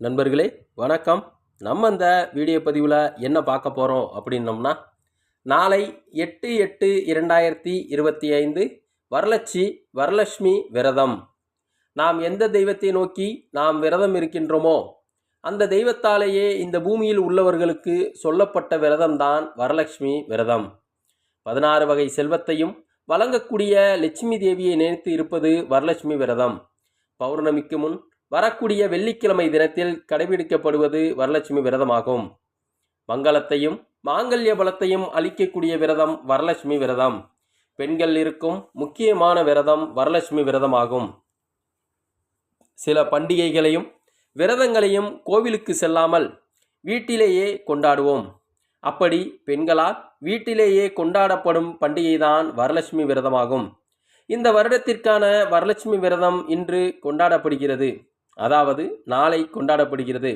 நண்பர்களே வணக்கம். நம்ம இந்த வீடியோ பதிவில் என்ன பார்க்க போகிறோம் அப்படின்னோம்னா நாளை எட்டு எட்டு இரண்டாயிரத்தி இருபத்தி ஐந்து வரலட்சி வரலட்சுமி விரதம். நாம் எந்த தெய்வத்தை நோக்கி நாம் விரதம் இருக்கின்றோமோ அந்த தெய்வத்தாலேயே இந்த பூமியில் உள்ளவர்களுக்கு சொல்லப்பட்ட விரதம்தான் வரலட்சுமி விரதம். பதினாறு வகை செல்வத்தையும் வழங்கக்கூடிய லட்சுமி தேவியை நினைத்து இருப்பது வரலட்சுமி விரதம். பௌர்ணமிக்கு முன் வரக்கூடிய வெள்ளிக்கிழமை தினத்தில் கடைபிடிக்கப்படுவது வரலட்சுமி விரதமாகும். மங்களத்தையும் மாங்கல்ய பலத்தையும் அளிக்கக்கூடிய விரதம் வரலட்சுமி விரதம். பெண்கள் இருக்கும் முக்கியமான விரதம் வரலட்சுமி விரதமாகும். சில பண்டிகைகளையும் விரதங்களையும் கோவிலுக்கு செல்லாமல் வீட்டிலேயே கொண்டாடுவோம். அப்படி பெண்களால் வீட்டிலேயே கொண்டாடப்படும் பண்டிகைதான் வரலட்சுமி விரதமாகும். இந்த வருடத்திற்கான வரலட்சுமி விரதம் இன்று கொண்டாடப்படுகிறது. அதாவது நாளை கொண்டாடப்படுகிறது.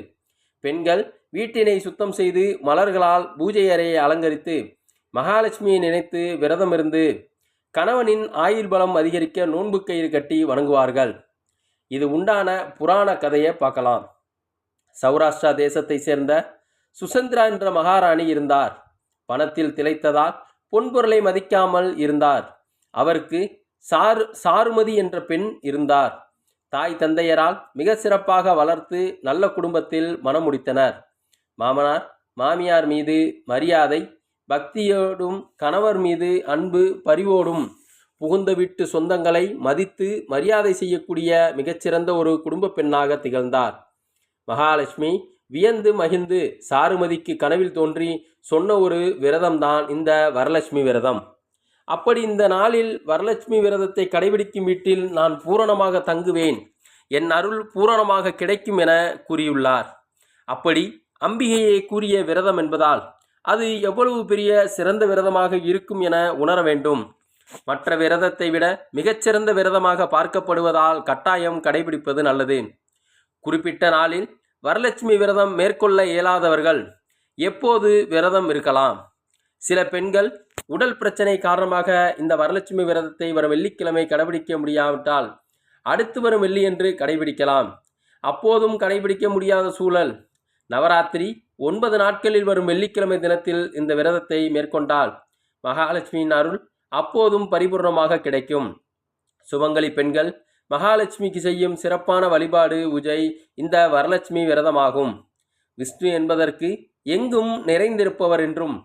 பெண்கள் வீட்டினை சுத்தம் செய்து மலர்களால் பூஜை அறையை அலங்கரித்து மகாலட்சுமியை நினைத்து விரதமிருந்து கணவனின் ஆயுள் பலம் அதிகரிக்க நோன்பு கயிறு கட்டி வணங்குவார்கள். இது உண்டான புராண கதையை பார்க்கலாம். சௌராஷ்டிரா தேசத்தை சேர்ந்த சுசந்திரா என்ற மகாராணி இருந்தார். பணத்தில் திளைத்ததால் பொன்பொருளை மதிக்காமல் இருந்தார். அவருக்கு சாரு சாருமதி என்ற பெண் இருந்தார். தாய் தந்தையரால் மிக சிறப்பாக வளர்த்து நல்ல குடும்பத்தில் மனம் முடித்தனர். மாமனார் மாமியார் மீது மரியாதை பக்தியோடும் கணவர் மீது அன்பு பரிவோடும் புகுந்த வீட்டு சொந்தங்களை மதித்து மரியாதை செய்யக்கூடிய மிகச்சிறந்த ஒரு குடும்ப பெண்ணாக திகழ்ந்தார். மகாலட்சுமி வியந்து மகிழ்ந்து சாருமதிக்கு கனவில் தோன்றி சொன்ன ஒரு விரதம்தான் இந்த வரலட்சுமி விரதம். அப்படி இந்த நாளில் வரலட்சுமி விரதத்தை கடைபிடிக்கும் வீட்டில் நான் பூரணமாக தங்குவேன். என் அருள் பூரணமாக கிடைக்கும் என கூறியுள்ளார். அப்படி அம்பிகையை கூறிய விரதம் என்பதால் அது எவ்வளவு பெரிய சிறந்த விரதமாக இருக்கும் என உணர வேண்டும். மற்ற விரதத்தை விட மிகச்சிறந்த விரதமாக பார்க்கப்படுவதால் கட்டாயம் கடைபிடிப்பது நல்லது. குறிப்பிட்ட நாளில் வரலட்சுமி விரதம் மேற்கொள்ள இயலாதவர்கள் எப்போது விரதம் இருக்கலாம்? சில பெண்கள் உடல் பிரச்சனை காரணமாக இந்த வரலட்சுமி விரதத்தை வரும் வெள்ளிக்கிழமை கடைபிடிக்க முடியாவிட்டால் அடுத்து வரும் வெள்ளியன்று கடைபிடிக்கலாம். அப்போதும் கடைபிடிக்க முடியாத சூழல். நவராத்திரி ஒன்பது நாட்களில் வரும் வெள்ளிக்கிழமை தினத்தில் இந்த விரதத்தை மேற்கொண்டால் மகாலட்சுமியின் அருள் அப்போதும் பரிபூர்ணமாக கிடைக்கும். சுமங்கலி பெண்கள் மகாலட்சுமிக்கு செய்யும் சிறப்பான வழிபாடு உஜை இந்த வரலட்சுமி விரதமாகும். விஷ்ணு என்பதற்கு எங்கும் நிறைந்திருப்பவர் என்றும்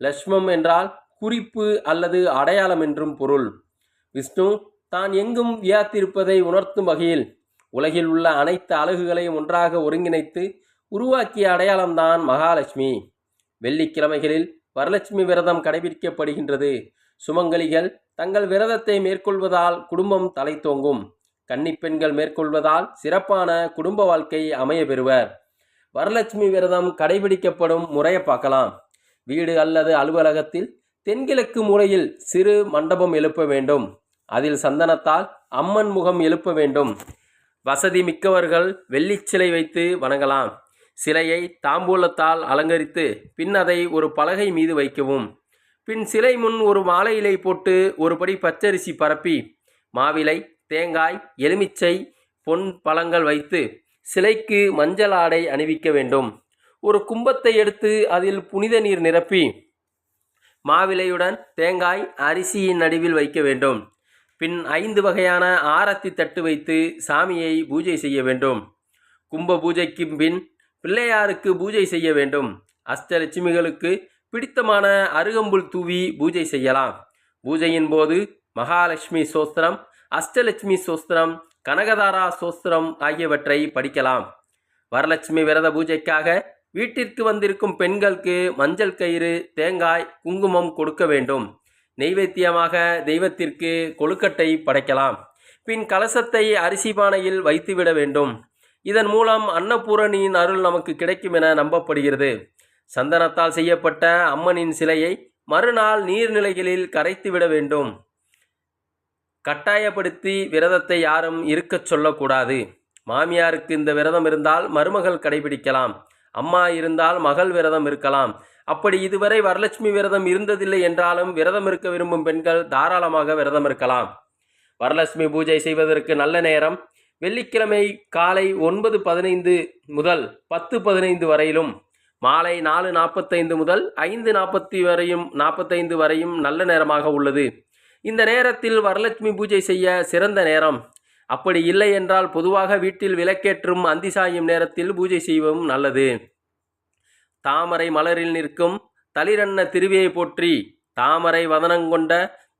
லட்சுமம் என்றால் குறிப்பு அல்லது அடையாளம் என்றும் பொருள். விஷ்ணு தான் எங்கும் வியாத்திருப்பதை உணர்த்தும் வகையில் உலகில் உள்ள அனைத்து அழகுகளையும் ஒன்றாக ஒருங்கிணைத்து உருவாக்கிய அடையாளம்தான் மகாலட்சுமி. வெள்ளிக்கிழமைகளில் வரலட்சுமி விரதம் கடைபிடிக்கப்படுகின்றது. சுமங்கலிகள் தங்கள் விரதத்தை மேற்கொள்வதால் குடும்பம் தலை தோங்கும் கன்னிப்பெண்கள் மேற்கொள்வதால் சிறப்பான குடும்ப வாழ்க்கை அமைய பெறுவர். வரலட்சுமி விரதம் கடைபிடிக்கப்படும் முறையை பார்க்கலாம். வீடு அல்லது அலுவலகத்தில் தென்கிழக்கு மூலையில் சிறு மண்டபம் எழுப்ப வேண்டும். அதில் சந்தனத்தால் அம்மன் முகம் எழுப்ப வேண்டும். வசதி மிக்கவர்கள் வெள்ளிச்சிலை வைத்து வணங்கலாம். சிலையை தாம்பூலத்தால் அலங்கரித்து பின் அதை ஒரு பலகை மீது வைக்கவும். பின் சிலை முன் ஒரு மாலை இலை போட்டு ஒருபடி பச்சரிசி பரப்பி மாவிலை தேங்காய் எலுமிச்சை பொன் பழங்கள் வைத்து சிலைக்கு மஞ்சள் ஆடை அணிவிக்க வேண்டும். ஒரு கும்பத்தை எடுத்து அதில் புனித நீர் நிரப்பி மாவிலையுடன் தேங்காய் அரிசியின் நடுவில் வைக்க வேண்டும். பின் ஐந்து வகையான ஆரத்தி தட்டு வைத்து சாமியை பூஜை செய்ய வேண்டும். கும்ப பூஜைக்கு பின் பிள்ளையாருக்கு பூஜை செய்ய வேண்டும். அஷ்டலட்சுமிகளுக்கு பிடித்தமான அருகம்புல் தூவி பூஜை செய்யலாம். பூஜையின் போது மகாலட்சுமி சோஸ்திரம் அஷ்டலட்சுமி சோஸ்திரம் கனகதாரா சோஸ்திரம் ஆகியவற்றை படிக்கலாம். வரலட்சுமி விரத பூஜைக்காக வீட்டிற்கு வந்திருக்கும் பெண்களுக்கு மஞ்சள் கயிறு தேங்காய் குங்குமம் கொடுக்க வேண்டும். நெய்வேத்தியமாக தெய்வத்திற்கு கொழுக்கட்டை படைக்கலாம். பின் கலசத்தை அரிசி பானையில் வைத்துவிட வேண்டும். இதன் மூலம் அன்னபூரணியின் அருள் நமக்கு கிடைக்கும் என நம்பப்படுகிறது. சந்தனத்தால் செய்யப்பட்ட அம்மனின் சிலையை மறுநாள் நீர்நிலைகளில் கரைத்துவிட வேண்டும். கட்டாயப்படுத்தி விரதத்தை யாரும் இருக்கச் சொல்லக்கூடாது. மாமியாருக்கு இந்த விரதம் இருந்தால் மருமகள் கடைபிடிக்கலாம். அம்மா இருந்தால் மகள் விரதம் இருக்கலாம். அப்படி இதுவரை வரலட்சுமி விரதம் இருந்ததில்லை என்றாலும் விரதம் இருக்க விரும்பும் பெண்கள் தாராளமாக விரதம் இருக்கலாம். வரலட்சுமி பூஜை செய்வதற்கு நல்ல நேரம். வெள்ளிக்கிழமை காலை ஒன்பது பதினைந்து முதல் பத்து பதினைந்து வரையிலும் மாலை நாலு நாற்பத்தைந்து முதல் ஐந்து நாற்பத்தி வரையும் நாற்பத்தைந்து வரையும் நல்ல நேரமாக உள்ளது. இந்த நேரத்தில் வரலட்சுமி பூஜை செய்ய சிறந்த நேரம். அப்படி இல்லை என்றால் பொதுவாக வீட்டில் விளக்கேற்றும் அந்தி சாயும் நேரத்தில் பூஜை செய்வதும் நல்லது. தாமரை மலரில் நிற்கும் தளிரன்ன திருவியை போற்றி தாமரை வதனங்கொண்ட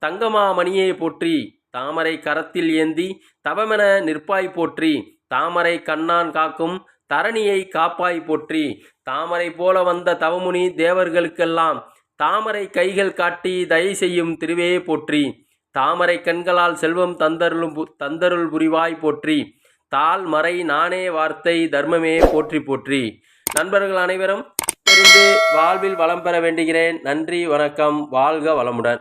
தங்கமாமணியை போற்றி தாமரை கரத்தில் ஏந்தி தவமென நிற்பாய் போற்றி தாமரை கண்ணான் காக்கும் தரணியை காப்பாய் போற்றி தாமரை போல வந்த தவமுனி தேவர்களுக்கெல்லாம் தாமரை கைகள் காட்டி தயை செய்யும் திருவே போற்றி. தாமரை கண்களால் செல்வம் தந்தருளும் பு- தந்தருள் புரிவாய் போற்றி. தாள் மறை நானே வார்த்தை தர்மமே போற்றி போற்றி. நண்பர்கள் அனைவரும் தெரிந்து வாழ்வில் வளம் பெற வேண்டுகிறேன். நன்றி வணக்கம் வாழ்க வளமுடன்.